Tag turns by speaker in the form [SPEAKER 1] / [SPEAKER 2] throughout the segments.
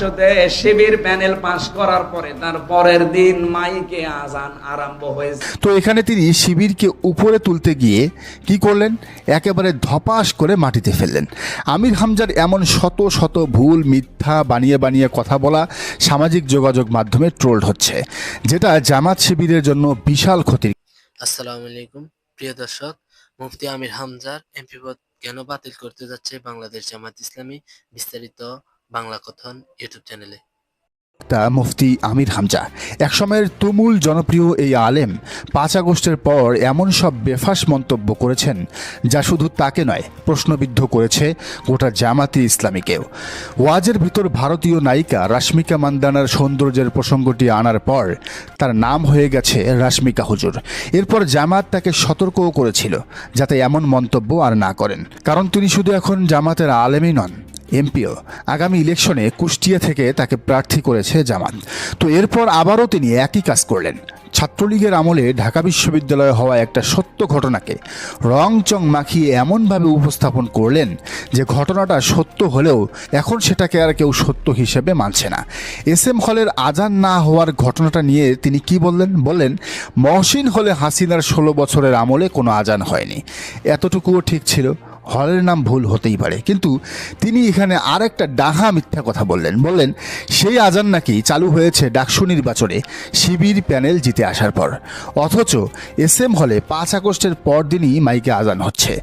[SPEAKER 1] সাথে শিবির প্যানেল পাশ করার পরে তার পরের দিন মাইকে আজান আরম্ভ হয়েছে।
[SPEAKER 2] তো এখানে তিনি শিবিরকে উপরে তুলতে গিয়ে কি করলেন? একেবারে ধপাস করে মাটিতে ফেললেন। আমির হামজার এমন শত শত ভুল মিথ্যা বানিয়ে বানিয়ে কথা বলা সামাজিক যোগাযোগ মাধ্যমে ট্রোলড হচ্ছে যেটা জামাত শিবিরের জন্য বিশাল ক্ষতির।
[SPEAKER 3] আসসালামু আলাইকুম প্রিয় দর্শক মুফতি আমির হামজার এমপি পদ কেন বাতিল করতে যাচ্ছে বাংলাদেশ জামাত ইসলামী? বিস্তারিত বাংলা কথন ইউটিউব চ্যানেলে।
[SPEAKER 2] তা মুফতি আমির হামজা, একসময়ের তুমুল জনপ্রিয় এই আলেম পাঁচ আগস্টের পর এমন সব বেফাস মন্তব্য করেছেন যা শুধু তাকে নয়, প্রশ্নবিদ্ধ করেছে গোটা জামাতি ইসলামীকেও। ওয়াজের ভিতর ভারতীয় নায়িকা রাশ্মিকা মান্দানার সৌন্দর্যের প্রসঙ্গটি আনার পর তার নাম হয়ে গেছে রাশ্মিকা হুজুর। এরপর জামাত তাকে সতর্কও করেছিল যাতে এমন মন্তব্য আর না করেন। কারণ তিনি শুধু এখন জামাতের আলেমই নন। এমপিও আগামী ইলেকশনে কুষ্টিয়া থেকে তাকে প্রার্থী করেছে জামাত। তো এরপর আবারও তিনি একই কাজ করলেন। ছাত্রলীগের আমলে ঢাকা বিশ্ববিদ্যালয়ে হওয়া একটা সত্য ঘটনাকে রং চং মাখিয়ে এমনভাবে উপস্থাপন করলেন যে ঘটনাটা সত্য হলেও এখন সেটাকে আর কেউ সত্য হিসেবে মানছে না। এস এম হলের আজান না হওয়ার ঘটনাটা নিয়ে তিনি কি বললেন? বললেন, মহসিন হলে হাসিনার ষোলো বছরের আমলে কোনো আজান হয়নি। এতটুকুও ঠিক ছিল। হলের নাম ভুল হতেই পারে। কিন্তু তিনি এখানে আর একটা ডাহা মিথ্যা কথা বললেন। বললেন, সেই আজান নাকি চালু হয়েছে ডাকসু নির্বাচনে, শিবির প্যানেল জিতে আসার পর। অথচ এস এম হলে পাঁচ আগস্টের পরদিনই মাইকে আজান হচ্ছে।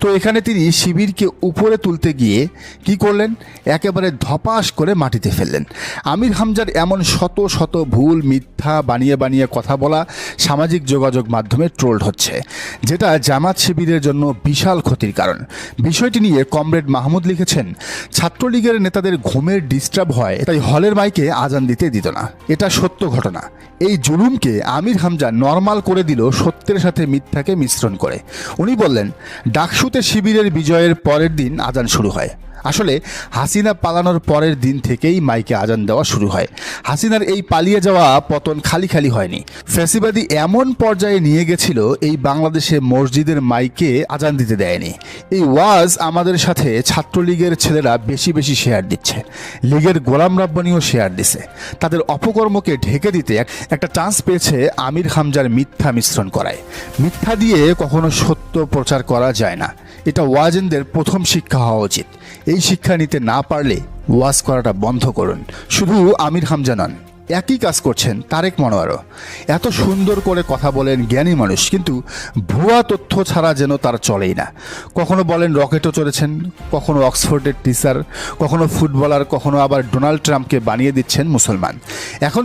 [SPEAKER 2] তো এখানে তিনি শিবিরকে উপরে তুলতে গিয়ে কি করলেন? একেবারে ধপাস করে মাটিতে ফেললেন। আমির হামজার এমন শত শত ভুল, মিথ্যা, বানিয়ে বানিয়ে কথা বলা সামাজিক যোগাযোগ মাধ্যমে ট্রোলড হচ্ছে, যেটা জামাত শিবিরের জন্য বিশাল ক্ষতির কারণ। বিষয়টি নিয়ে কমরেড মাহমুদ লিখেছেন, ছাত্রলীগের নেতাদের ঘুমের ডিস্টার্ব হয়, তাই হলের মাইকে আজান দিতে দিত না। এটা সত্য ঘটনা। এই জুলুমকে আমির হামজা নর্মাল করে দিল সত্যের সাথে মিথ্যাকে মিশ্রণ করে। উনি বললেন, ডাকসুতে শিবিরের বিজয়ের পরের দিন আজান শুরু হয়। আসলে হাসিনা পালানোর পরের দিন থেকেই মাইকে আজান দেওয়া শুরু হয়। হাসিনার এই পালিয়ে যাওয়া পতন খালি খালি হয়নি। ফ্যাসিবাদী এমন পর্যায়ে নিয়ে গেছিল, এই বাংলাদেশে মসজিদের মাইকে আজান দিতে দেয়নি। এই ওয়াজ আমাদের সাথে ছাত্রলীগের ছেলেরা বেশি বেশি শেয়ার দিচ্ছে। লীগের গোলাম রাব্বানিও শেয়ার দিছে। তাদের অপকর্মকে ঢেকে দিতে একটা চান্স পেয়েছে আমির হামজার মিথ্যা মিশ্রণ করায়। মিথ্যা দিয়ে কখনো সত্য প্রচার করা যায় না। এটা ওয়াজেনদের প্রথম শিক্ষা হওয়া উচিত। এই শিক্ষা নিতে না পারলে ওয়াজ করাটা বন্ধ করুন। শুধু আমির হামজা নন, একই কাজ করছেন তারেক মনোয়ারও। এত সুন্দর করে কথা বলেন জ্ঞানী মানুষ, কিন্তু ভুয়া তথ্য ছাড়া যেন তার চলেই না। কখনো বলেন রকেটও চলেছেন কখনো অক্সফোর্ডের টিচার কখনো ফুটবলার, কখনো আবার ডোনাল্ড ট্রাম্পকে বানিয়ে দিচ্ছেন মুসলমান। এখন